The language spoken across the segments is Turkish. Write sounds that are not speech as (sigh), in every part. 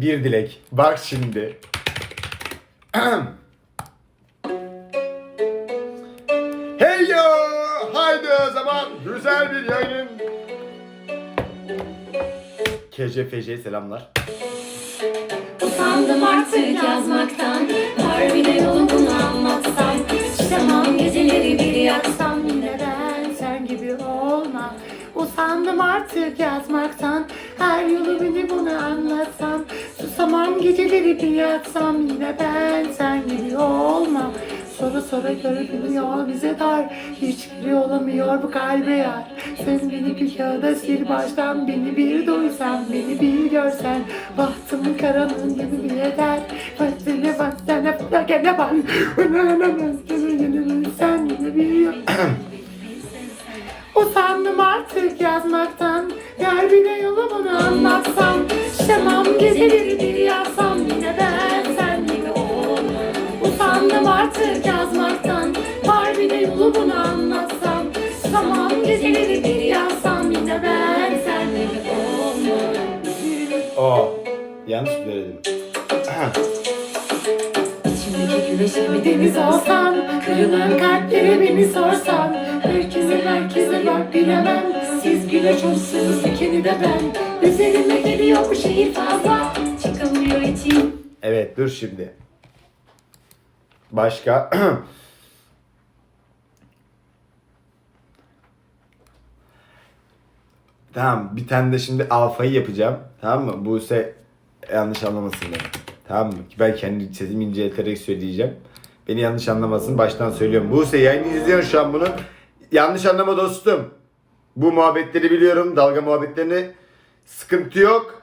Bir dilek. Bak şimdi. (clears throat) hey yo! Haydi o zaman güzel bir yayın. KCFC selamlar. Usandım artık yazmaktan Harbide yolu bunu anlatsam Çıkamam geceleri bir yaksam Yine ben sen gibi olma Usandım artık yazmaktan Her yolu beni bunu anlatsam Susamam geceleri bir yaksam Yine ben sen gibi olma Sonra sonra görünüyor bize dar Hiçbiri olamıyor bu kalbe yar Sen beni bir kağıda sil baştan Beni bir duysan beni bir görsen Bahtımın karanın gibi bir eder Bahtine bahtine bahtine bak Sen gibi bir Usandım artık yazmaktan Yar bile yolu bunu anlatsam. Şemam geceleri bir yazsam Yine ben sen gibi olma Usandım artık yazmaktan Harbide yolu bunu anlatsam. Tamam geceleri bir yazsam Yine ben sen gibi olma Aa, yanlış söyledim. İçimdeki güneşe bir deniz olsam Kırılan kalplere beni sorsan Herkese herkese bak bilemem Siz güneş olsunuz ikini de ben Üzerime geliyor bu şehir fazla Çıkamıyor içim Evet dur şimdi. Başka. (clears throat) tamam bir tane de şimdi alfayı yapacağım. Tamam mı? Buse yanlış anlamasın beni. Tamam mı? Ben kendi sesimi incelterek söyleyeceğim. Beni yanlış anlamasın baştan söylüyorum. Buse yayını izliyorsun şu an bunu. Yanlış anlama dostum. Bu muhabbetleri biliyorum. Dalga muhabbetlerini. Sıkıntı yok.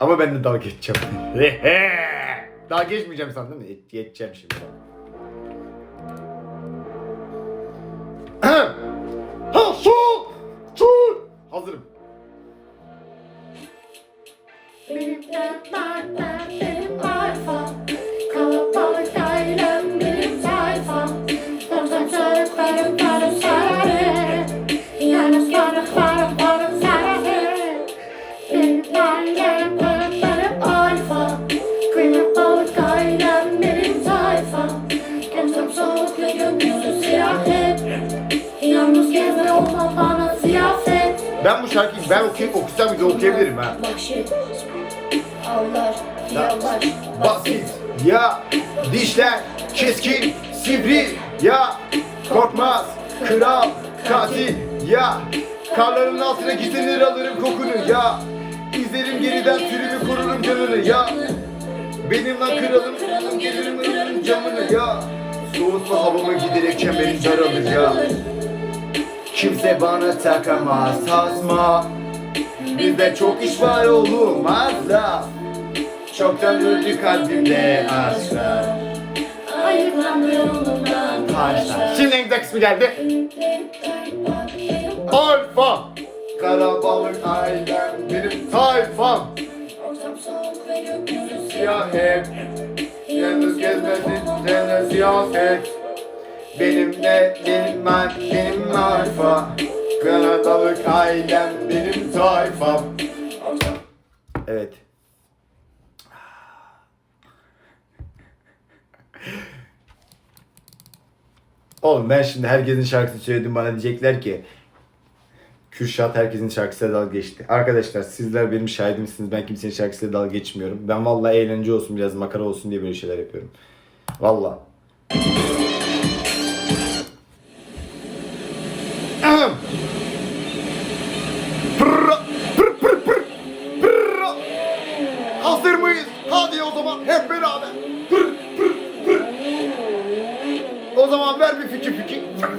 Ama ben de dalga geçeceğim. (laughs) dalga geçmeyeceğim sandın mı? Geç- Geçeceğim şimdi. (clears throat) Ha, su! Su! Hazırım. Ben bu şarkıyı ben okuyup okusam bir de okuyabilirim ha. Avlar Yavlar Basit. Ya dişler keskin sivri. Ya korkmaz kral katil. Ya karların altına gizlenir alırım kokunu. Ya izlerim geriden türümü korurum canını. Ya benim lan kralım kralım gelirim kırarım camını ya soğutma havamı giderek çemberin daralır ya kimse bana takamaz tasma Bizde çok iş var olmaz da Çoktan öldü kalbimde aşklar. Şimdi en güzel kısmı geldi. Alfa Karabalık ailem benim tayfam. Siyah hep Yalnız gezmesin sene siyaset Benimle benim ben benim alfa Karabalık ailem benim tayfam Evet Oğlum ben şimdi herkesin şarkısını söyledim bana diyecekler ki Kürşat herkesin şarkısıyla dalga geçti. Arkadaşlar sizler benim şahidimsiniz. Ben kimsenin şarkısıyla dalga geçmiyorum. Ben vallahi eğlence olsun biraz makara olsun diye böyle şeyler yapıyorum. Vallahi. Pırra.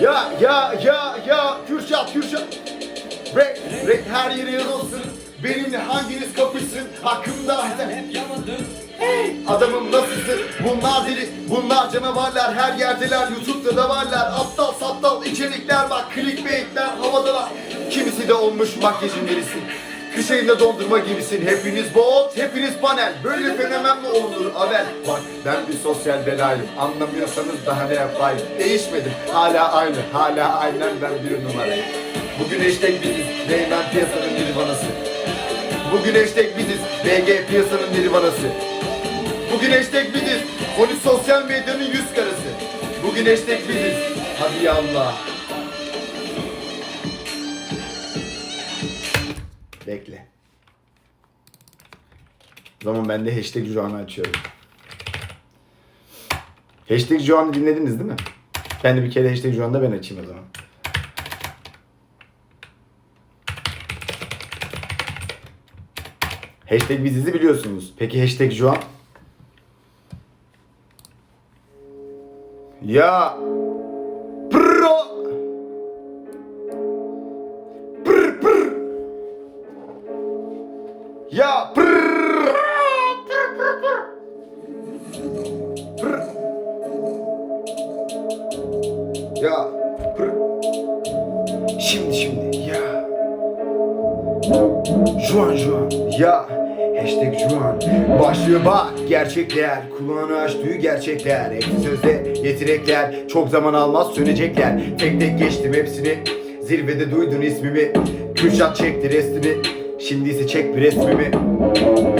Ya ya ya Kürşat Kürşat. Rap rap her yere yazılsın. Benimle hanginiz kapışsın? Hakkımda sen. Hey adamım nasılsın? Bunlar deli, bunlar canavarlar Her yerdeler, Youtube'da da varlar Aptal içerikler bak Clickbaitler havadalar Kimisi de olmuş makyajın birisi Kış ayında dondurma gibisin Hepiniz bot, hepiniz panel Böyle fenomen mi olunur Abel? Bak ben bir sosyal belayım Anlamıyorsanız daha ne yapayım Değişmedim, hala aynı Hala aynen ben bir numarayım Bugün hashtag biziz Reymen piyasanın nirvanası Bugün hashtag biziz BG piyasanın nirvanası Bugün hashtag biziz. 13 sosyal medyanın yüz karası. Bugün hashtag biziz. Hadi ya Allah. Bekle. O zaman ben de hashtag Juan'ı açıyorum. Hashtag Juan'ı dinlediniz değil mi? Ben de bir kere hashtag Juan'ı da ben açayım o zaman. Hashtag bizizi biliyorsunuz. Peki hashtag Juan? Ya Ya pır Pır Ya pır Şimdi şimdi. Ya. Juan Juan. Ya. Hashtag Juan. Başlıyor. Bak gerçekler Kulağını aç duyu gerçekler Hepsi sözde yetirekler. Çok zaman almaz sönecekler. Tek tek geçtim hepsini. Zirvede duydun ismimi. Kürşat çekti resmini Şimdi ise çek bir resmimi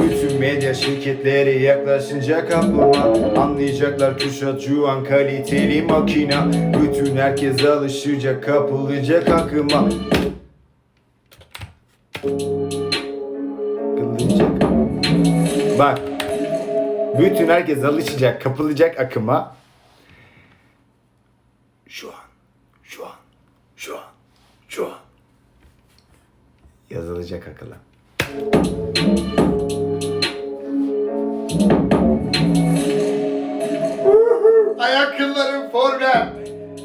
bütün medya şirketleri yaklaşınca kaplama Anlayacaklar Kürşat Juan kaliteli makina Bütün herkes alışacak kapılacak akıma Kılınacak. Bak. Bütün herkes alışacak, kapılacak akıma. Şu an, şu an, şu an, şu an. Yazılacak akıla. ayak kıllarım formem.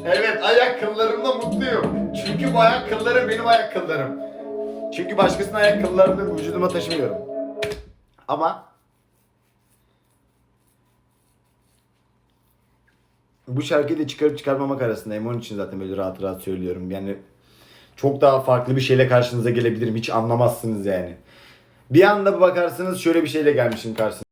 Evet ayak kıllarımla mutluyum. Çünkü bu ayak kılları benim ayak kıllarım. Çünkü başkasının ayak kıllarını vücuduma taşımıyorum. Ama bu şarkıyı da çıkarıp çıkarmamak arasındayım. Onun için zaten böyle rahat rahat söylüyorum. Yani çok daha farklı bir şeyle karşınıza gelebilirim. Hiç anlamazsınız yani. Bir anda bakarsınız şöyle bir şeyle gelmişim karşınıza.